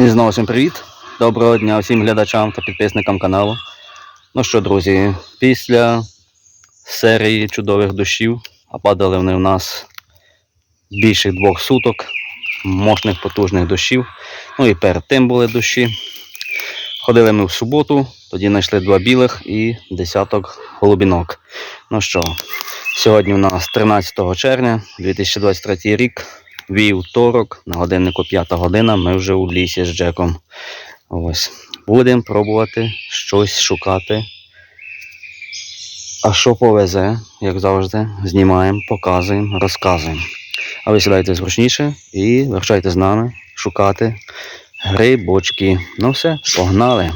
І знову всім привіт. Доброго дня всім глядачам та підписникам каналу. Ну що, друзі, після серії чудових дощів, а падали вони у нас більше двох суток, мощних потужних дощів. Ну і перед тим були дощі. Ходили ми в суботу, тоді знайшли два білих і десяток голубінок. Ну що, сьогодні у нас 13 червня 2023 рік. Вівторок, на годиннику 5 година, ми вже у лісі з Джеком. Ось. Будемо пробувати щось шукати. А що повезе, як завжди, знімаємо, показуємо, розказуємо. А ви сідайте зручніше і вивчайте з нами шукати грибочки. Ну все, погнали.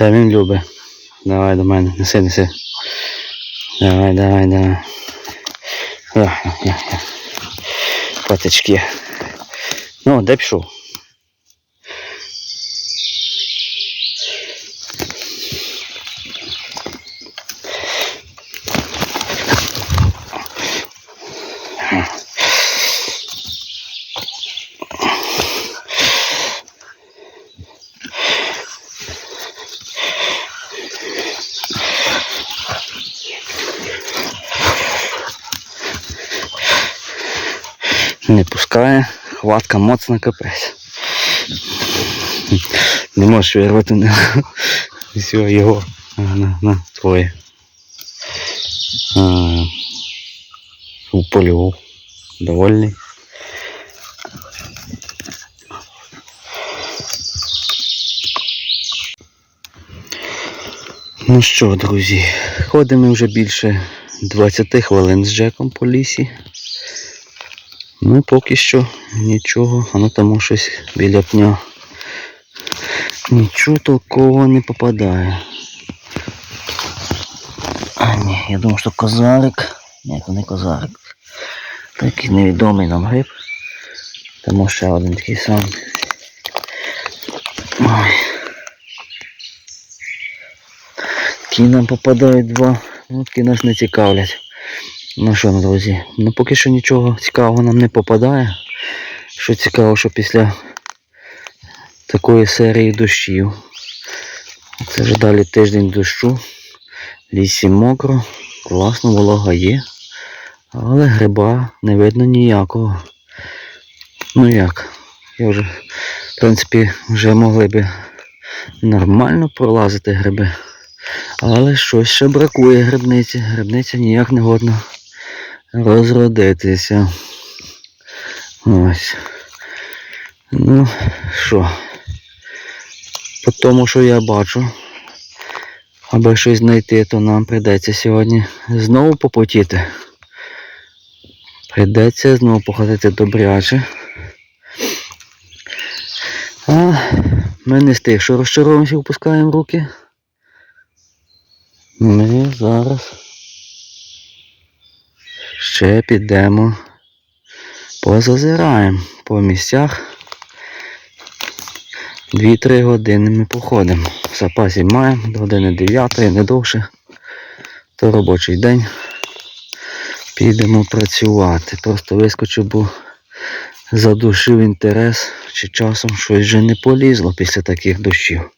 Це він. Давай до мене, неси, неси. Давай, давай, давай. Да, да, да. Паточки. Ну, де пішов? Не пускає, хватка моцна капець. Не можеш вирвати не. Все, його. На, на, твоє. А. Довольний. Ну що, друзі, ходимо вже більше 20 хвилин з Джеком по лісі. Ну поки що нічого, ну тому щось біля пня. Нічого толкового не попадає. А ні, я думав, що козарик. Ні, це не козарик. Такий невідомий нам гриб. Тому ще один такий самий. Ой. Такі нам попадають два. Ну, такі нас не цікавлять. Ну що, друзі, ну поки що нічого цікавого нам не попадає. Що цікаво, що після такої серії дощів. Це вже далі тиждень дощу. Лісі мокро, класно, волога є. Але гриба не видно ніякого. Ну як? Я вже, в принципі, вже могли би нормально пролазити гриби. Але щось ще бракує грибниці. Грибниця ніяк не годна розродитися. Ось. Ну, що? По тому, що я бачу, аби щось знайти, то нам прийдеться сьогодні знову попотіти. Прийдеться знову походити добряче. А ми не з тих, що розчаровуємося, впускаємо руки. Ми зараз ще підемо, позазираємо по місцях. 2-3 години ми походимо. В запасі маємо до години 9, не довше. То робочий день. Підемо працювати. Просто вискочив, бо задушив інтерес, чи часом щось вже не полізло після таких дощів.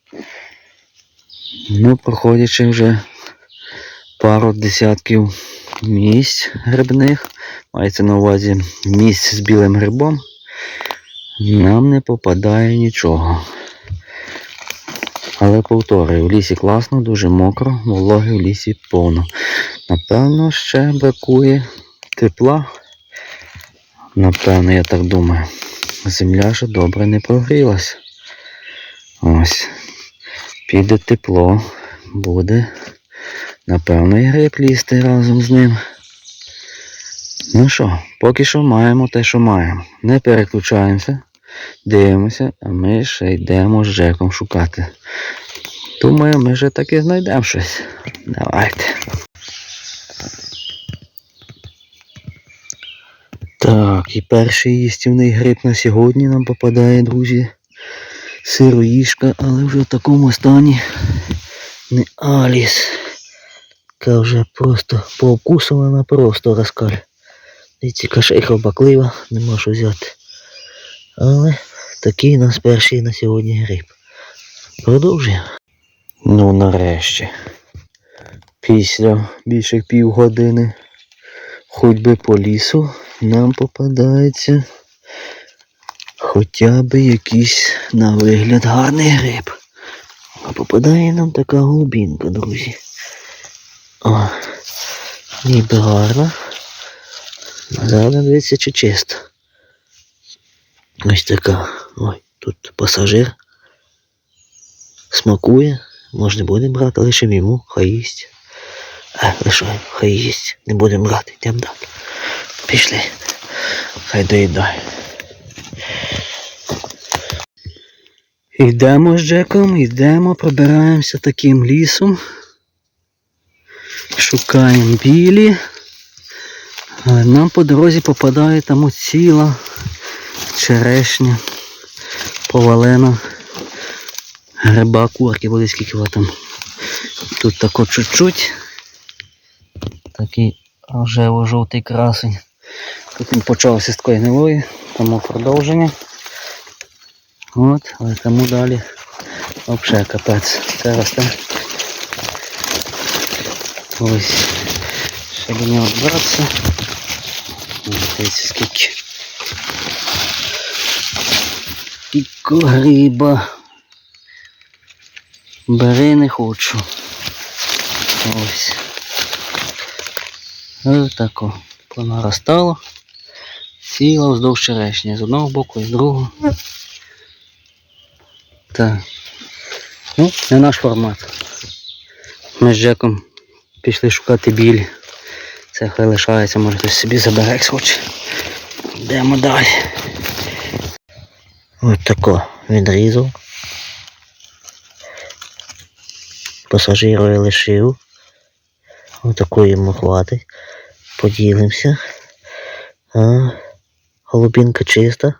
Ну, проходячи вже пару десятків місць грибних, мається на увазі місць з білим грибом, нам не попадає нічого. Але повторюю, в лісі класно, дуже мокро, вологи в лісі повно. Напевно, ще бракує тепла. Напевно, я так думаю. Земля ще добре не прогрілась. Ось. Піде тепло, буде. Напевно, і гриб лізти разом з ним. Ну що, поки що маємо те, що маємо. Не переключаємося, дивимося, а ми ще йдемо з Джеком шукати. Думаю, ми вже таки знайдемо щось. Давайте. Так, і перший їстівний гриб на сьогодні нам попадає, друзі. Сироїшка, але вже в такому стані не Аліс. Яка вже просто поукусувана просто розкаль. Дивіться, кашейка баклива, нема що взяти. Але такий у нас перший на сьогодні гриб. Продовжуємо. Ну нарешті. Після більше півгодини ходьби по лісу нам попадається хоча б якийсь на вигляд гарний гриб. А попадає нам така голубінка, друзі. О, ніби гарна. Зараз дивіться, чи чисто. Ось така. Ой, тут пасажир. Смакує. Можна буде брати, лишимо йому, хай їсть. А, лишаємо, хай їсть. Не будемо брати, йдемо далі. Пішли. Хай доїдає. Йдемо з Джеком, йдемо, пробираємося таким лісом. Шукаємо білі. Нам по дорозі попадає там ціла черешня, повалена. Гриба, курки, буде скільки його там. Тут тако чуть-чуть. Такий рожево-жовтий красень. Тут він почався з такої гнилої, тому продовження. От, але тому далі взагалі капець. Це росте. Ось. Ще до нього братися. Дивіться скільки. Скільки гриба. Бери не хочу. Ось. Ось тако. Понаростало. Сіла вздовж черешні. З одного боку і з другого. Так. Ну, не наш формат. Ми з Джеком пішли шукати білі. Це хай лишається, може хтось собі забере, хоче. Йдемо далі. Ось тако відрізав. Пасажирові лишив. Ось таку йому хватить. Поділимося. А, голубінка чиста.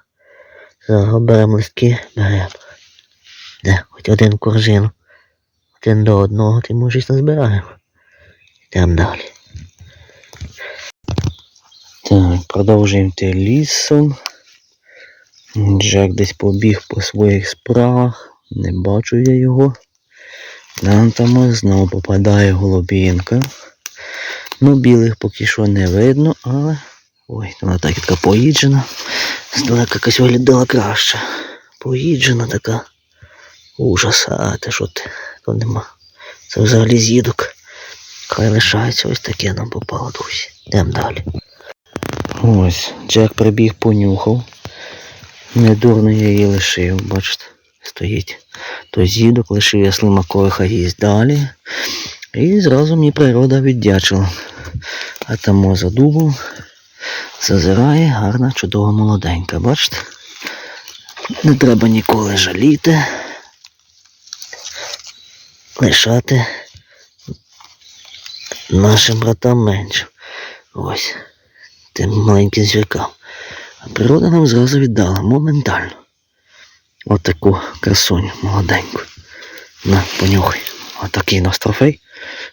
Зараз беремо листки, беремо. Де, хоч один корзину. Один до одного, ти можеш назбираємо. Йдемо далі. Так, продовжуємо йти лісом. Джек десь побіг по своїх справах. Не бачу я його. Нам там знову попадає голубінка. Ну, білих поки що не видно, але... Ой, вона так така поїджена. Здалека якась виглядала краще. Поїджена така. Ужас, а ти що ти? То нема. Це взагалі з'їдок. Хай лишається ось таке нам попало, друзі. Йдемо далі. Ось, Джек прибіг, понюхав. Недурно я її лишив, бачите, стоїть. То з'їдок лишив я слимаковий, хай їсть далі. І зразу мені природа віддячила. А там за дубом зазирає гарна, чудова молоденька, бачите? Не треба ніколи жаліти. Лишати нашим братам менше. Ось. Тим маленьким звіркам. А природа нам зразу віддала моментально. Отаку красуню молоденьку. На, понюхай. Отакий у нас трофей.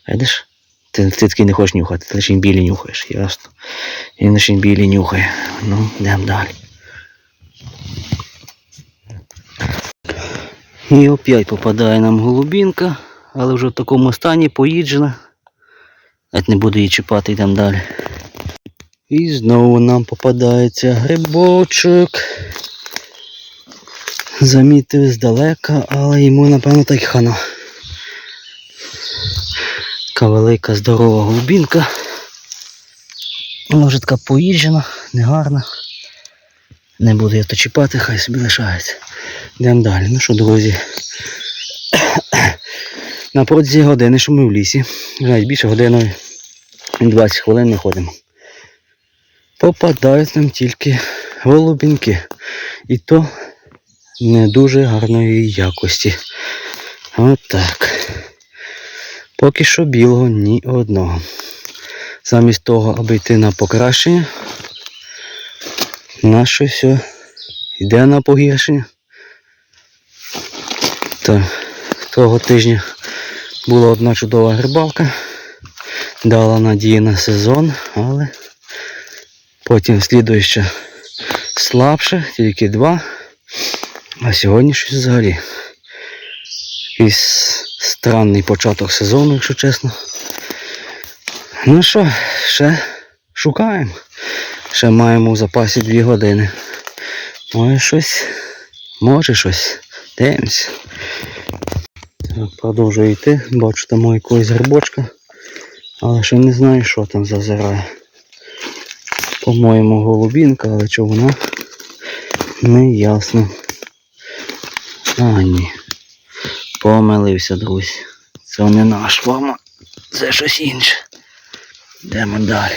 Видиш? Ти, ти такий не хочеш нюхати, ти лише білі нюхаєш, ясно. Він лише білі нюхає. Ну, йдемо далі. І опять попадає нам голубінка, але вже в такому стані поїджена. Навіть не буду її чіпати, йдемо далі. І знову нам попадається грибочок. Замітив здалека, але йому, напевно, так хана. Така велика здорова голубінка. Вона вже така поїджена, негарна. Не буду я то чіпати, хай собі лишається. Йдемо далі. Ну що, друзі. На протязі години, що ми в лісі, навіть більше години, 20 хвилин не ходимо. Попадають нам тільки голубінки. І то не дуже гарної якості. От так. Поки що білого ні одного. Замість того, аби йти на покращення, Наше все йде на погіршення. Так, того тижня була одна чудова грибалка. Дала надії на сезон, але потім слідуюча слабше, тільки два. А сьогодні щось взагалі. Якийсь странний початок сезону, якщо чесно. Ну що, ще шукаємо. Ще маємо в запасі дві години. Може щось, може щось. Дивимось. Продовжую йти. Бачу там якогось грибочка. Але ще не знаю, що там зазирає. По-моєму, голубінка, але чого вона не ясно. А, ні. Помилився, друзі. Це не наш форма, це щось інше. Йдемо далі.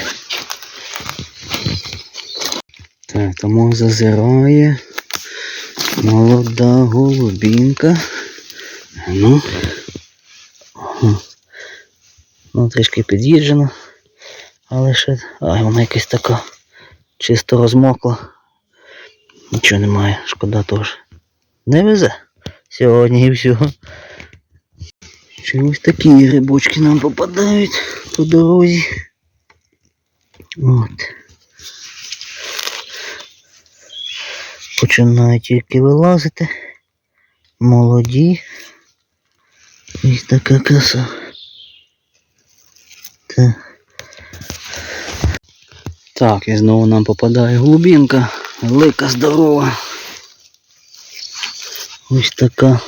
Так, тому зазирає молода голубінка. Ну. Ну, трішки під'їджено. Але ще. Ай, вона якась така чисто розмокла. Нічого немає, шкода теж. Не везе. Сьогодні і всього. Чомусь такі грибочки нам попадають по дорозі. От. Починають тільки вилазити. Молоді. Ось така краса. Так. Так, і знову нам попадає глубинка. Велика, здорова. Ось така.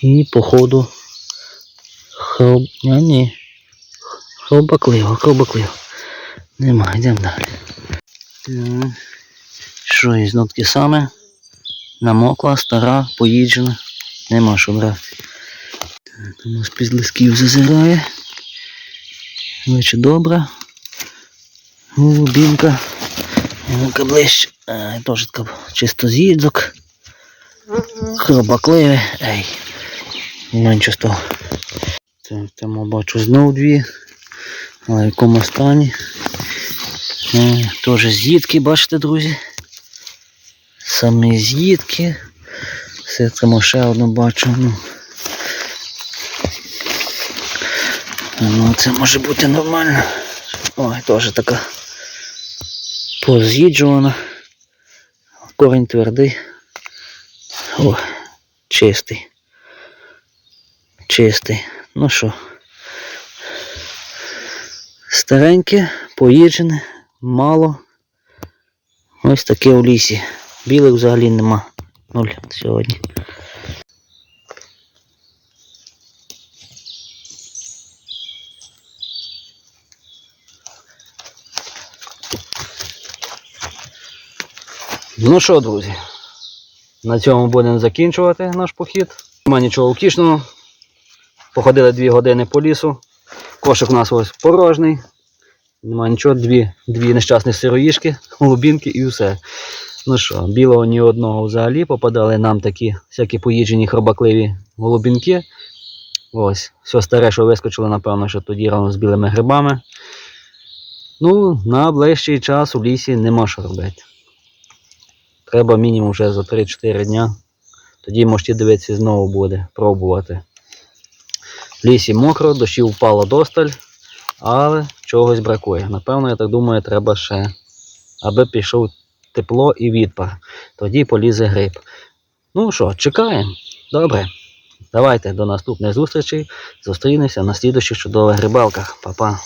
І походу хроб... А, ні. Хробакливо, хробакливо. Нема, йдемо далі. Так. Що є знов таке саме? Намокла, стара, поїджена. Нема що брати. Так, у нас під лисків зазирає. Наче добре. Голубінка. Ну-ка ближче. Ай, теж така чисто з'їдзок. Хробакливе. Ей. Нічого з того. Так, там бачу знов дві. Але в якому стані. Е, Теж з'їдки, бачите, друзі. Самі з'їдки. Все там ще одну бачу. Ну. ну це може бути нормально. Ой, теж така поз'їджувана. Корінь твердий. О, чистий. Чистий. Ну що. Стареньке, поїджене, мало. Ось таке у лісі. Білих взагалі нема. Нуль сьогодні. Ну що, друзі, на цьому будемо закінчувати наш похід. Нема нічого втішного. Походили дві години по лісу. Кошик у нас ось порожній. Нема нічого, дві, дві нещасні сироїшки, голубінки і все. Ну що, білого ні одного взагалі попадали нам такі всякі поїджені хробакливі голубінки. Ось, все старе, що вискочило, напевно, що тоді рано з білими грибами. Ну, на ближчий час у лісі нема що робити. Треба мінімум вже за 3-4 дня. Тоді можете дивитися знову буде пробувати. В лісі мокро, дощів впало досталь, але чогось бракує. Напевно, я так думаю, треба ще, аби пішов тепло і відпар. Тоді полізе гриб. Ну що, чекаємо. Добре. Давайте до наступних зустрічей. Зустрінемося на слідуючих чудових рибалках. Па-па.